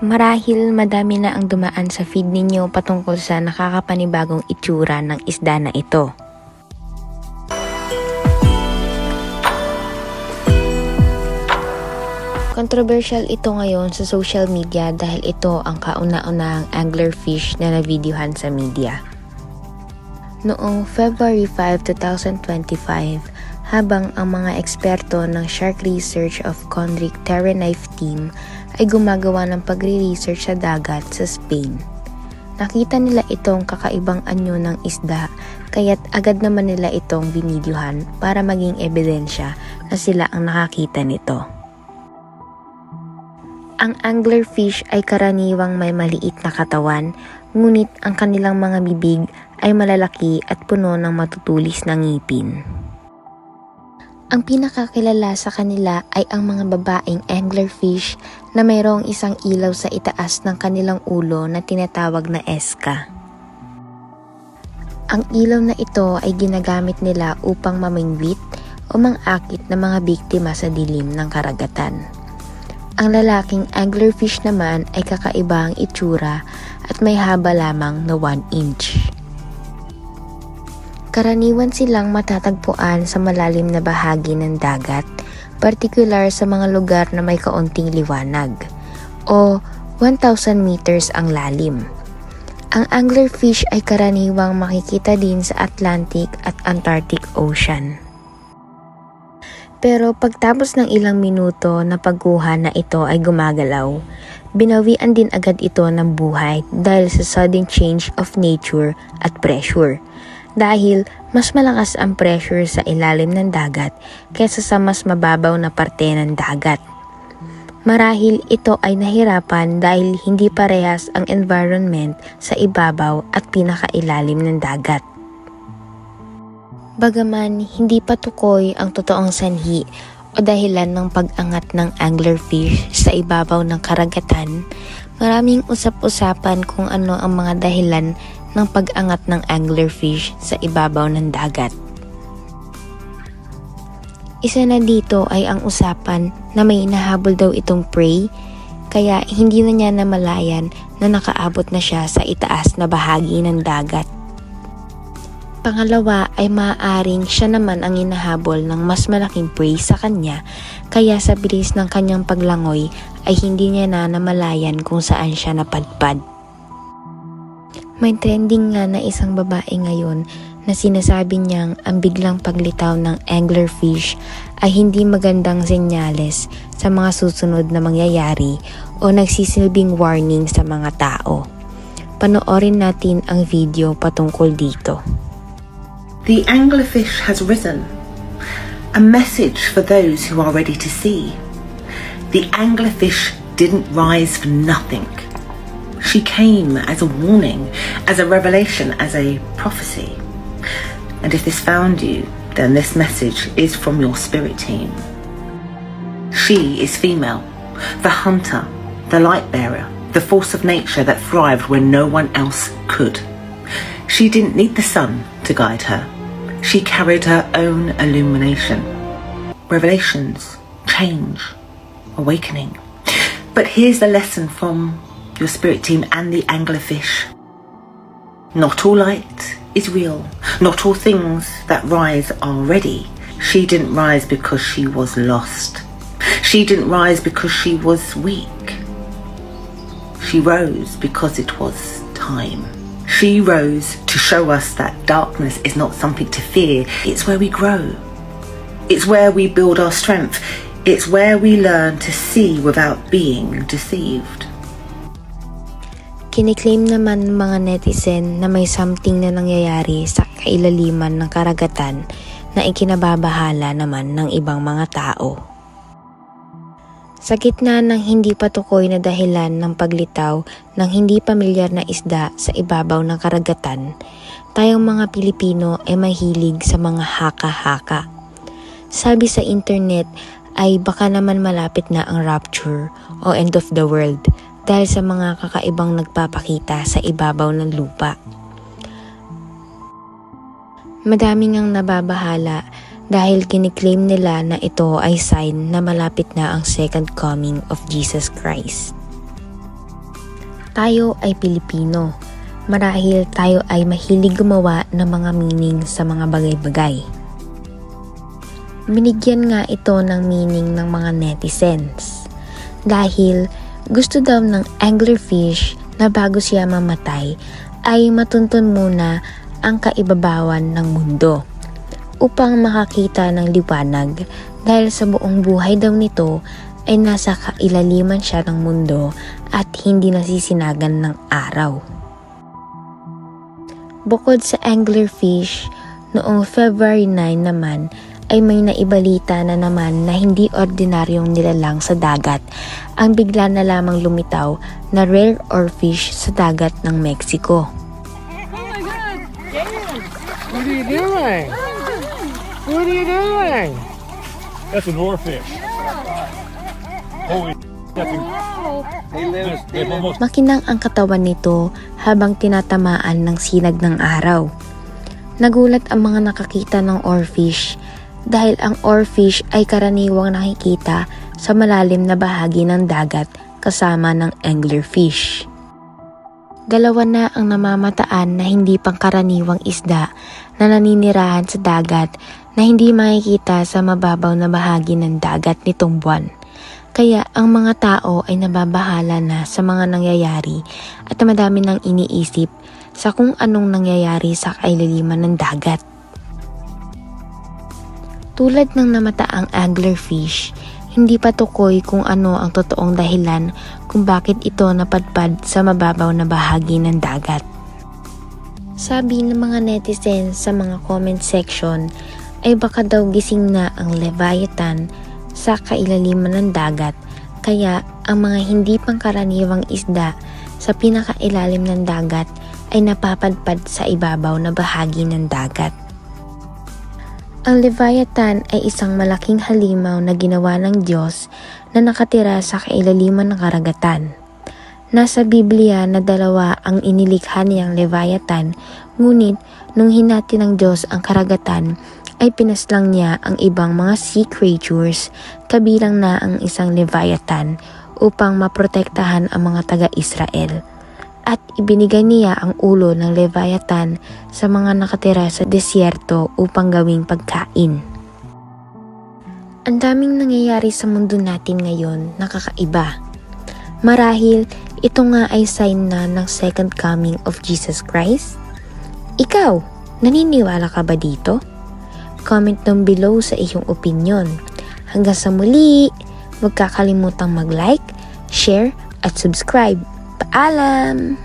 Marahil madami na ang dumaan sa feed ninyo patungkol sa nakakapanibagong itsura ng isda na ito. Controversial ito ngayon sa social media dahil ito ang kauna-unahang anglerfish na navideohan sa media. Noong February 5, 2025, habang ang mga eksperto ng Shark Research of Conric Terra Knife Team ay gumagawa ng pagre-research sa dagat sa Spain. Nakita nila itong kakaibang anyo ng isda kaya't agad naman nila itong binidyohan para maging ebidensya na sila ang nakakita nito. Ang anglerfish ay karaniwang may maliit na katawan, ngunit ang kanilang mga bibig ay malalaki at puno ng matutulis na ngipin. Ang pinakakilala sa kanila ay ang mga babaeng anglerfish na mayroong isang ilaw sa itaas ng kanilang ulo na tinatawag na eska. Ang ilaw na ito ay ginagamit nila upang mamingwit o mangakit ng mga biktima sa dilim ng karagatan. Ang lalaking anglerfish naman ay kakaiba ang itsura at may haba lamang na 1 inch. Karaniwan silang matatagpuan sa malalim na bahagi ng dagat, partikular sa mga lugar na may kaunting liwanag, o 1,000 meters ang lalim. Ang anglerfish ay karaniwang makikita din sa Atlantic at Antarctic Ocean. Pero pagtapos ng ilang minuto na pagkuha na ito ay gumagalaw, binawian din agad ito ng buhay dahil sa sudden change of nature at pressure. Dahil mas malakas ang pressure sa ilalim ng dagat kaysa sa mas mababaw na parte ng dagat. Marahil ito ay nahirapan dahil hindi parehas ang environment sa ibabaw at pinakailalim ng dagat. Bagaman hindi pa tukoy ang totoong sanhi o dahilan ng pag-angat ng anglerfish sa ibabaw ng karagatan, maraming usap-usapan kung ano ang mga dahilan ng pag-angat ng anglerfish sa ibabaw ng dagat. Isa na dito ay ang usapan na may inahabol daw itong prey kaya hindi na niya namalayan na nakaabot na siya sa itaas na bahagi ng dagat. Pangalawa ay maaaring siya naman ang inahabol ng mas malaking prey sa kanya kaya sa bilis ng kanyang paglangoy ay hindi niya na namalayan kung saan siya napadpad. May trending nga na isang babae ngayon na sinasabi niyang ang biglang paglitaw ng anglerfish ay hindi magandang senyales sa mga susunod na mangyayari o nagsisilbing warning sa mga tao. Panoorin natin ang video patungkol dito. The anglerfish has risen. A message for those who are ready to see. The anglerfish didn't rise for nothing. She came as a warning, as a revelation, as a prophecy. And if this found you, then this message is from your spirit team. She is female, the hunter, the light bearer, the force of nature that thrived when no one else could. She didn't need the sun to guide her. She carried her own illumination. Revelations, change, awakening. But here's the lesson from your spirit team and the anglerfish. Not all light is real. Not all things that rise are ready. She didn't rise because she was lost. She didn't rise because she was weak. She rose because it was time. She rose to show us that darkness is not something to fear, it's where we grow. It's where we build our strength. It's where we learn to see without being deceived. Kiniklaim naman ng mga netizen na may something na nangyayari sa kailaliman ng karagatan na ikinababahala naman ng ibang mga tao. Sa gitna ng hindi patukoy na dahilan ng paglitaw ng hindi pamilyar na isda sa ibabaw ng karagatan, tayong mga Pilipino ay mahilig sa mga haka-haka. Sabi sa internet ay baka naman malapit na ang rapture o end of the world dahil sa mga kakaibang nagpapakita sa ibabaw ng lupa. Madaming ang nababahala dahil kiniklaim nila na ito ay sign na malapit na ang second coming of Jesus Christ. Tayo ay Pilipino. Marahil tayo ay mahilig gumawa ng mga meaning sa mga bagay-bagay. Binigyan nga ito ng meaning ng mga netizens. Dahil gusto daw ng anglerfish na bago siya mamatay ay matuntun muna ang kaibabawan ng mundo upang makakita ng liwanag dahil sa buong buhay daw nito ay nasa kailaliman siya ng mundo at hindi nasisinagan ng araw. Bukod sa anglerfish, noong February 9 naman ay may naibalita na naman na hindi ordinaryong nilalang sa dagat ang bigla na lamang lumitaw na rare oarfish sa dagat ng Mexico. What are you doing? What are you doing? That's an oarfish. Holy that's a, Makinang ang katawan nito habang tinatamaan ng sinag ng araw. Nagulat ang mga nakakita ng oarfish dahil ang oarfish ay karaniwang nakikita sa malalim na bahagi ng dagat kasama ng anglerfish. Dalawa na ang namamataan na hindi pangkaraniwang isda na naninirahan sa dagat na hindi makikita sa mababaw na bahagi ng dagat nitong buwan. Kaya ang mga tao ay nababahala na sa mga nangyayari at madami nang iniisip sa kung anong nangyayari sa kailaliman ng dagat. Tulad ng namataang anglerfish, hindi pa tukoy kung ano ang totoong dahilan kung bakit ito napadpad sa mababaw na bahagi ng dagat. Sabi ng mga netizens sa mga comment section ay baka daw gising na ang Leviathan sa kailaliman ng dagat kaya ang mga hindi pangkaraniwang isda sa pinakailalim ng dagat ay napapadpad sa ibabaw na bahagi ng dagat. Ang Leviathan ay isang malaking halimaw na ginawa ng Diyos na nakatira sa kailaliman ng karagatan. Nasa Biblia na dalawa ang inilikha niyang Leviathan, ngunit nung hinati ng Diyos ang karagatan, ay pinaslang niya ang ibang mga sea creatures, kabilang na ang isang Leviathan, upang maprotektahan ang mga taga-Israel. At ibinigay niya ang ulo ng Leviathan sa mga nakatira sa desierto upang gawing pagkain. Ang daming nangyayari sa mundo natin ngayon nakakaiba. Marahil ito nga ay sign na ng second coming of Jesus Christ? Ikaw, naniniwala ka ba dito? Comment down below sa iyong opinion. Hanggang sa muli, huwag kakalimutang mag-like, share, at subscribe. Paalam!